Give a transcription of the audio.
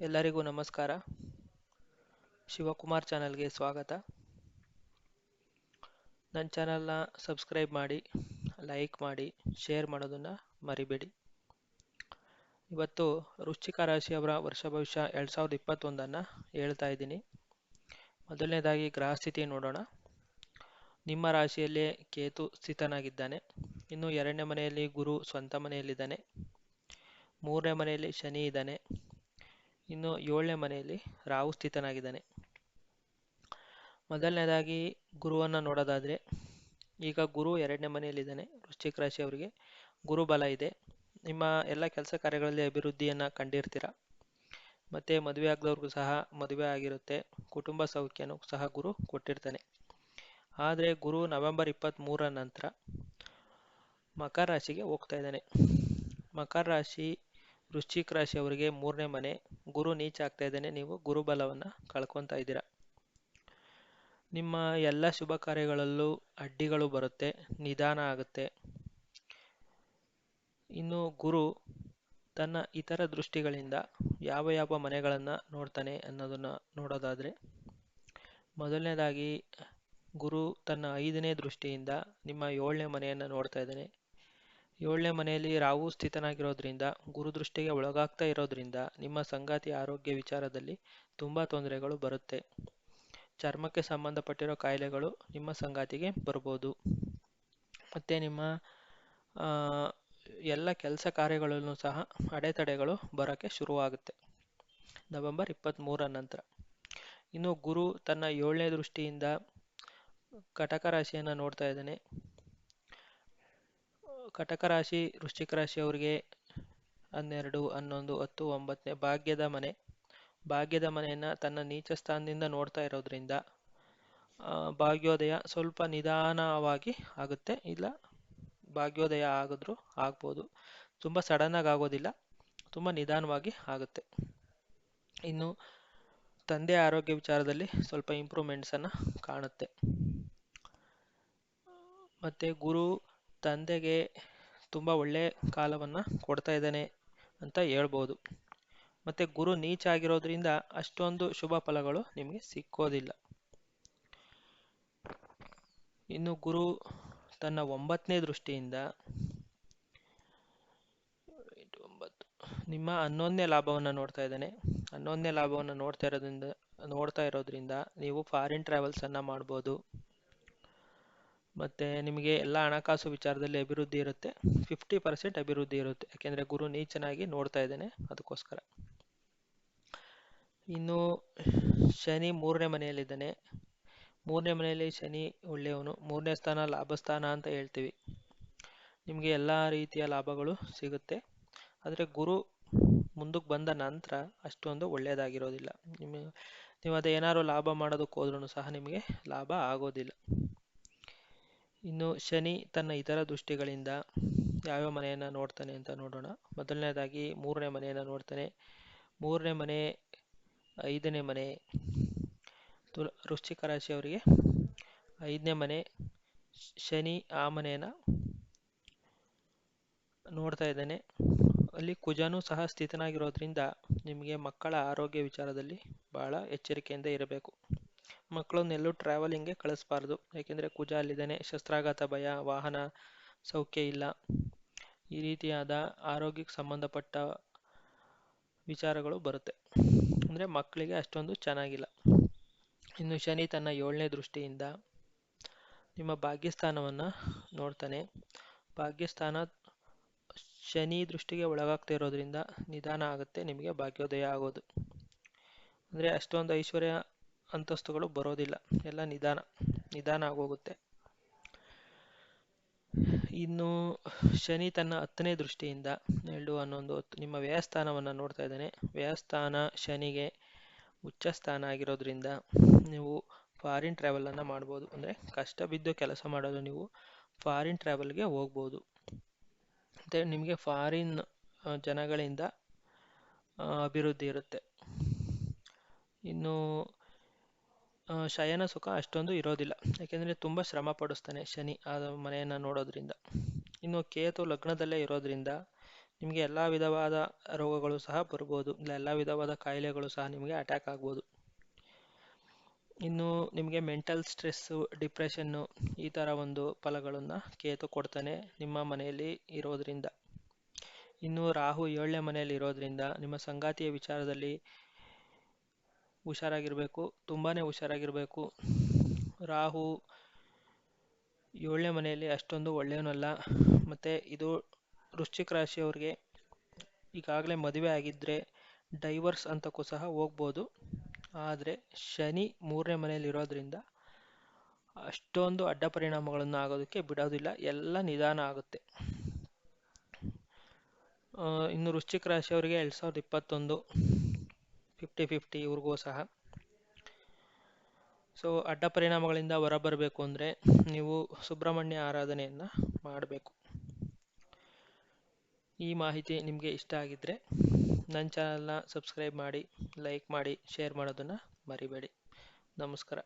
ಎಲ್ಲರಿಗೂ ನಮಸ್ಕಾರ. ಶಿವಕುಮಾರ್ ಚಾನಲ್ಗೆ ಸ್ವಾಗತ. ನನ್ನ ಚಾನಲ್ನ ಸಬ್ಸ್ಕ್ರೈಬ್ ಮಾಡಿ, ಲೈಕ್ ಮಾಡಿ, ಶೇರ್ ಮಾಡೋದನ್ನು ಮರಿಬೇಡಿ. ಇವತ್ತು ವೃಶ್ಚಿಕ ರಾಶಿಯವರ ವರ್ಷ ಭವಿಷ್ಯ ಎರಡು ಸಾವಿರದ ಇಪ್ಪತ್ತೊಂದನ್ನು ಹೇಳ್ತಾ ಇದ್ದೀನಿ. ಮೊದಲನೇದಾಗಿ ಗ್ರಹ ಸ್ಥಿತಿ ನೋಡೋಣ. ನಿಮ್ಮ ರಾಶಿಯಲ್ಲೇ ಕೇತು ಸ್ಥಿತನಾಗಿದ್ದಾನೆ. ಇನ್ನು ಎರಡನೇ ಮನೆಯಲ್ಲಿ ಗುರು, ಸ್ವಂತ ಮನೆಯಲ್ಲಿದ್ದಾನೆ. ಮೂರನೇ ಮನೆಯಲ್ಲಿ ಶನಿ ಇದ್ದಾನೆ. ಇನ್ನು ಏಳನೇ ಮನೆಯಲ್ಲಿ ರಾಹು ಸ್ಥಿತನಾಗಿದ್ದಾನೆ. ಮೊದಲನೇದಾಗಿ ಗುರುವನ್ನು ನೋಡೋದಾದರೆ, ಈಗ ಗುರು ಎರಡನೇ ಮನೆಯಲ್ಲಿದ್ದಾನೆ, ವೃಶ್ಚಿಕ ರಾಶಿಯವರಿಗೆ. ಗುರು ಬಲ ಇದೆ. ನಿಮ್ಮ ಎಲ್ಲ ಕೆಲಸ ಕಾರ್ಯಗಳಲ್ಲಿ ಅಭಿವೃದ್ಧಿಯನ್ನು ಕಂಡಿರ್ತೀರ? ಮತ್ತು ಮದುವೆ ಆಗದವ್ರಿಗೂ ಸಹ ಮದುವೆ ಆಗಿರುತ್ತೆ. ಕುಟುಂಬ ಸೌಖ್ಯನೂ ಸಹ ಗುರು ಕೊಟ್ಟಿರ್ತಾನೆ. ಆದರೆ ಗುರು ನವೆಂಬರ್ ಇಪ್ಪತ್ತ್ಮೂರ ನಂತರ ಮಕರ ರಾಶಿಗೆ ಹೋಗ್ತಾ ಇದ್ದಾನೆ. ಮಕರ ರಾಶಿ ವೃಶ್ಚಿಕ ರಾಶಿಯವರಿಗೆ ಮೂರನೇ ಮನೆ, ಗುರು ನೀಚ ಆಗ್ತಾ ಇದ್ದಾನೆ, ನೀವು ಗುರುಬಲವನ್ನು ಕಳ್ಕೊತಾ ಇದ್ದೀರಾ. ನಿಮ್ಮ ಎಲ್ಲ ಶುಭ ಕಾರ್ಯಗಳಲ್ಲೂ ಅಡ್ಡಿಗಳು ಬರುತ್ತೆ, ನಿಧಾನ ಆಗುತ್ತೆ. ಇನ್ನು ಗುರು ತನ್ನ ಇತರ ದೃಷ್ಟಿಗಳಿಂದ ಯಾವ ಯಾವ ಮನೆಗಳನ್ನು ನೋಡ್ತಾನೆ ಅನ್ನೋದನ್ನು ನೋಡೋದಾದರೆ, ಮೊದಲನೇದಾಗಿ ಗುರು ತನ್ನ ಐದನೇ ದೃಷ್ಟಿಯಿಂದ ನಿಮ್ಮ ಏಳನೇ ಮನೆಯನ್ನು ನೋಡ್ತಾ ಇದ್ದಾನೆ ಏಳನೇ ಮನೆಯಲ್ಲಿ ರಾಹು ಸ್ಥಿತನಾಗಿರೋದ್ರಿಂದ ಗುರುದೃಷ್ಟಿಗೆ ಒಳಗಾಗ್ತಾ ಇರೋದ್ರಿಂದ ನಿಮ್ಮ ಸಂಗಾತಿ ಆರೋಗ್ಯ ವಿಚಾರದಲ್ಲಿ ತುಂಬ ತೊಂದರೆಗಳು ಬರುತ್ತೆ. ಚರ್ಮಕ್ಕೆ ಸಂಬಂಧಪಟ್ಟಿರೋ ಕಾಯಿಲೆಗಳು ನಿಮ್ಮ ಸಂಗಾತಿಗೆ ಬರ್ಬೋದು. ಮತ್ತು ನಿಮ್ಮ ಎಲ್ಲ ಕೆಲಸ ಕಾರ್ಯಗಳಲ್ಲೂ ಸಹ ಅಡೆತಡೆಗಳು ಬರೋಕ್ಕೆ ಶುರುವಾಗುತ್ತೆ. ನವೆಂಬರ್ ಇಪ್ಪತ್ತ್ಮೂರರ ನಂತರ. ಇನ್ನು ಗುರು ತನ್ನ ಏಳನೇ ದೃಷ್ಟಿಯಿಂದ ಕಟಕ ರಾಶಿಯನ್ನು ನೋಡ್ತಾ ಇದ್ದಾನೆ. ಕಟಕ ರಾಶಿ, ವೃಶ್ಚಿಕ ರಾಶಿಯವರಿಗೆ ಹನ್ನೆರಡು, ಹನ್ನೊಂದು, ಹತ್ತು, ಒಂಬತ್ತನೇ ಭಾಗ್ಯದ ಮನೆ. ಭಾಗ್ಯದ ಮನೆಯನ್ನು ತನ್ನ ನೀಚ ಸ್ಥಾನದಿಂದ ನೋಡ್ತಾ ಇರೋದ್ರಿಂದ ಭಾಗ್ಯೋದಯ ಸ್ವಲ್ಪ ನಿಧಾನವಾಗಿ ಆಗುತ್ತೆ. ಇಲ್ಲ, ಭಾಗ್ಯೋದಯ ಆಗಿದ್ರೂ ಆಗ್ಬೋದು. ತುಂಬ ಸಡನ್ನಾಗಿ ಆಗೋದಿಲ್ಲ, ತುಂಬ ನಿಧಾನವಾಗಿ ಆಗುತ್ತೆ. ಇನ್ನು ತಂದೆ ಆರೋಗ್ಯ ವಿಚಾರದಲ್ಲಿ ಸ್ವಲ್ಪ ಇಂಪ್ರೂವ್ಮೆಂಟ್ಸನ್ನು ಕಾಣುತ್ತೆ. ಮತ್ತು ಗುರು ತಂದೆಗೆ ತುಂಬ ಒಳ್ಳೆಯ ಕಾಲವನ್ನು ಕೊಡ್ತಾ ಇದ್ದಾನೆ ಅಂತ ಹೇಳ್ಬೋದು. ಮತ್ತು ಗುರು ನೀಚ ಆಗಿರೋದ್ರಿಂದ ಅಷ್ಟೊಂದು ಶುಭ ಫಲಗಳು ನಿಮಗೆ ಸಿಕ್ಕೋದಿಲ್ಲ. ಇನ್ನು ಗುರು ತನ್ನ ಒಂಬತ್ತನೇ ದೃಷ್ಟಿಯಿಂದ ಒಂಬತ್ತು. ನಿಮ್ಮ ಹನ್ನೊಂದನೇ ಲಾಭವನ್ನು ನೋಡ್ತಾ ಇದ್ದಾನೆ. ಹನ್ನೊಂದನೇ ಲಾಭವನ್ನು ನೋಡ್ತಾ ಇರೋದ್ರಿಂದ ನೋಡ್ತಾ ಇರೋದ್ರಿಂದ ನೀವು ಫಾರಿನ್ ಟ್ರಾವೆಲ್ಸನ್ನು ಮಾಡ್ಬೋದು. ಮತ್ತು ನಿಮಗೆ ಎಲ್ಲ ಹಣಕಾಸು ವಿಚಾರದಲ್ಲಿ ಅಭಿವೃದ್ಧಿ ಇರುತ್ತೆ. ಫಿಫ್ಟಿ ಪರ್ಸೆಂಟ್ ಅಭಿವೃದ್ಧಿ ಇರುತ್ತೆ. ಯಾಕೆಂದರೆ ಗುರು ನೀಚನಾಗಿ ನೋಡ್ತಾ ಇದ್ದೇನೆ. ಅದಕ್ಕೋಸ್ಕರ. ಇನ್ನು ಶನಿ ಮೂರನೇ ಮನೆಯಲ್ಲಿದ್ದಾನೆ. ಮೂರನೇ ಮನೆಯಲ್ಲಿ ಶನಿ ಒಳ್ಳೆಯವನು. ಮೂರನೇ ಸ್ಥಾನ ಲಾಭ ಸ್ಥಾನ ಅಂತ ಹೇಳ್ತೀವಿ. ನಿಮಗೆ ಎಲ್ಲ ರೀತಿಯ ಲಾಭಗಳು ಸಿಗುತ್ತೆ. ಆದರೆ ಗುರು ಮುಂದಕ್ಕೆ ಬಂದ ನಂತರ ಅಷ್ಟೊಂದು ಒಳ್ಳೆಯದಾಗಿರೋದಿಲ್ಲ. ನಿಮ್ಮ, ನೀವು ಅದೇನಾದ್ರು ಲಾಭ ಮಾಡೋದಕ್ಕೆ ಹೋದ್ರೂ ಸಹ ನಿಮಗೆ ಲಾಭ ಆಗೋದಿಲ್ಲ. ಇನ್ನು ಶನಿ ತನ್ನ ಇತರ ದೃಷ್ಟಿಗಳಿಂದ ಯಾವ್ಯಾವ ಮನೆಯನ್ನು ನೋಡ್ತಾನೆ ಅಂತ ನೋಡೋಣ. ಮೊದಲನೇದಾಗಿ ಮೂರನೇ ಮನೆಯನ್ನು ನೋಡ್ತಾನೆ. ಮೂರನೇ ಮನೆ, ಐದನೇ ಮನೆ ತುಲ ವೃಶ್ಚಿಕ ರಾಶಿಯವರಿಗೆ ಐದನೇ ಮನೆ, ಶನಿ ಆ ಮನೆಯನ್ನು ನೋಡ್ತಾ ಇದ್ದಾನೆ. ಅಲ್ಲಿ ಕುಜನೂ ಸಹ ಸ್ಥಿತನಾಗಿರೋದ್ರಿಂದ ನಿಮಗೆ ಮಕ್ಕಳ ಆರೋಗ್ಯ ವಿಚಾರದಲ್ಲಿ ಭಾಳ ಎಚ್ಚರಿಕೆಯಿಂದ ಇರಬೇಕು. ಮಕ್ಕಳನ್ನೆಲ್ಲೂ ಟ್ರಾವೆಲಿಂಗ್ಗೆ ಕಳಿಸ್ಬಾರ್ದು. ಯಾಕೆಂದರೆ ಕುಜ ಅಲ್ಲಿದ್ದಾನೆ, ಶಸ್ತ್ರಾಘಾತ ಭಯ, ವಾಹನ ಸೌಖ್ಯ ಇಲ್ಲ. ಈ ರೀತಿಯಾದ ಆರೋಗ್ಯಕ್ಕೆ ಸಂಬಂಧಪಟ್ಟ ವಿಚಾರಗಳು ಬರುತ್ತೆ. ಅಂದರೆ ಮಕ್ಕಳಿಗೆ ಅಷ್ಟೊಂದು ಚೆನ್ನಾಗಿಲ್ಲ. ಇನ್ನು ಶನಿ ತನ್ನ ಏಳನೇ ದೃಷ್ಟಿಯಿಂದ ನಿಮ್ಮ ಭಾಗ್ಯಸ್ಥಾನವನ್ನು ನೋಡ್ತಾನೆ. ಭಾಗ್ಯಸ್ಥಾನ ಶನಿ ದೃಷ್ಟಿಗೆ ಒಳಗಾಗ್ತಾ ಇರೋದ್ರಿಂದ ನಿಧಾನ ಆಗುತ್ತೆ, ನಿಮಗೆ ಭಾಗ್ಯೋದಯ ಆಗೋದು. ಅಂದರೆ ಅಷ್ಟೊಂದು ಐಶ್ವರ್ಯ ಅಂತಸ್ತುಗಳು ಬರೋದಿಲ್ಲ. ಎಲ್ಲ ನಿಧಾನ ನಿಧಾನ ಆಗೋಗುತ್ತೆ. ಇನ್ನು ಶನಿ ತನ್ನ ಹತ್ತನೇ ದೃಷ್ಟಿಯಿಂದ ಎರಡು ಹನ್ನೊಂದು ಹತ್ತು, ನಿಮ್ಮ ವ್ಯಯಸ್ಥಾನವನ್ನು ನೋಡ್ತಾ ಇದ್ದಾನೆ. ವ್ಯಯಸ್ಥಾನ ಶನಿಗೆ ಉಚ್ಚ ಸ್ಥಾನ ಆಗಿರೋದ್ರಿಂದ ನೀವು ಫಾರಿನ್ ಟ್ರಾವೆಲನ್ನು ಮಾಡ್ಬೋದು. ಅಂದರೆ ಕಷ್ಟ ಬಿದ್ದು ಕೆಲಸ ಮಾಡೋದು ನೀವು ಫಾರಿನ್ ಟ್ರಾವೆಲ್ಗೆ ಹೋಗ್ಬೋದು. ಮತ್ತು ನಿಮಗೆ ಫಾರಿನ್ ಜನಗಳಿಂದ ಅಭಿವೃದ್ಧಿ ಇರುತ್ತೆ. ಇನ್ನು ಶಯನ ಸುಖ ಅಷ್ಟೊಂದು ಇರೋದಿಲ್ಲ. ಯಾಕೆಂದರೆ ತುಂಬ ಶ್ರಮ ಪಡಿಸ್ತಾನೆ ಶನಿ ಆ ಮನೆಯನ್ನು ನೋಡೋದ್ರಿಂದ. ಇನ್ನು ಕೇತು ಲಗ್ನದಲ್ಲೇ ಇರೋದ್ರಿಂದ ನಿಮಗೆ ಎಲ್ಲ ವಿಧವಾದ ರೋಗಗಳು ಸಹ ಬರ್ಬೋದು. ಇಲ್ಲ, ಎಲ್ಲ ವಿಧವಾದ ಕಾಯಿಲೆಗಳು ಸಹ ನಿಮಗೆ ಅಟ್ಯಾಕ್ ಆಗ್ಬೋದು. ಇನ್ನು ನಿಮಗೆ ಮೆಂಟಲ್ ಸ್ಟ್ರೆಸ್ಸು ಡಿಪ್ರೆಷನ್ನು ಈ ಥರ ಒಂದು ಫಲಗಳನ್ನು ಕೇತು ಕೊಡ್ತಾನೆ ನಿಮ್ಮ ಮನೆಯಲ್ಲಿ ಇರೋದ್ರಿಂದ. ಇನ್ನು ರಾಹು ಏಳನೇ ಮನೆಯಲ್ಲಿ ಇರೋದ್ರಿಂದ ನಿಮ್ಮ ಸಂಗಾತಿಯ ವಿಚಾರದಲ್ಲಿ ಹುಷಾರಾಗಿರಬೇಕು ತುಂಬಾ ಹುಷಾರಾಗಿರಬೇಕು. ರಾಹು ಏಳನೇ ಮನೆಯಲ್ಲಿ ಅಷ್ಟೊಂದು ಒಳ್ಳೆಯವನಲ್ಲ. ಮತ್ತು ಇದು ವೃಶ್ಚಿಕ ರಾಶಿಯವ್ರಿಗೆ ಈಗಾಗಲೇ ಮದುವೆ ಆಗಿದ್ದರೆ ಡೈವರ್ಸ್ ಅಂತಕ್ಕೂ ಸಹ ಹೋಗ್ಬೋದು. ಆದರೆ ಶನಿ ಮೂರನೇ ಮನೆಯಲ್ಲಿ ಇರೋದ್ರಿಂದ ಅಷ್ಟೊಂದು ಅಡ್ಡ ಪರಿಣಾಮಗಳನ್ನು ಆಗೋದಕ್ಕೆ ಬಿಡೋದಿಲ್ಲ, ಎಲ್ಲ ನಿಧಾನ ಆಗುತ್ತೆ. ಇನ್ನು ವೃಶ್ಚಿಕ ರಾಶಿಯವರಿಗೆ ಎರಡು ಸಾವಿರದ ಇಪ್ಪತ್ತೊಂದು. ಫಿಫ್ಟಿ ಫಿಫ್ಟಿ ಇವ್ರಿಗೂ ಸಹ. ಸೊ ಅಡ್ಡ ಪರಿಣಾಮಗಳಿಂದ ಹೊರಬರಬೇಕು ಅಂದರೆ ನೀವು ಸುಬ್ರಹ್ಮಣ್ಯ ಆರಾಧನೆಯನ್ನು ಮಾಡಬೇಕು. ಈ ಮಾಹಿತಿ ನಿಮಗೆ ಇಷ್ಟ ಆಗಿದ್ದರೆ ನನ್ನ ಚಾನಲ್ನ ಸಬ್ಸ್ಕ್ರೈಬ್ ಮಾಡಿ ಲೈಕ್ ಮಾಡಿ ಶೇರ್ ಮಾಡೋದನ್ನು ಮರಿಬೇಡಿ. ನಮಸ್ಕಾರ.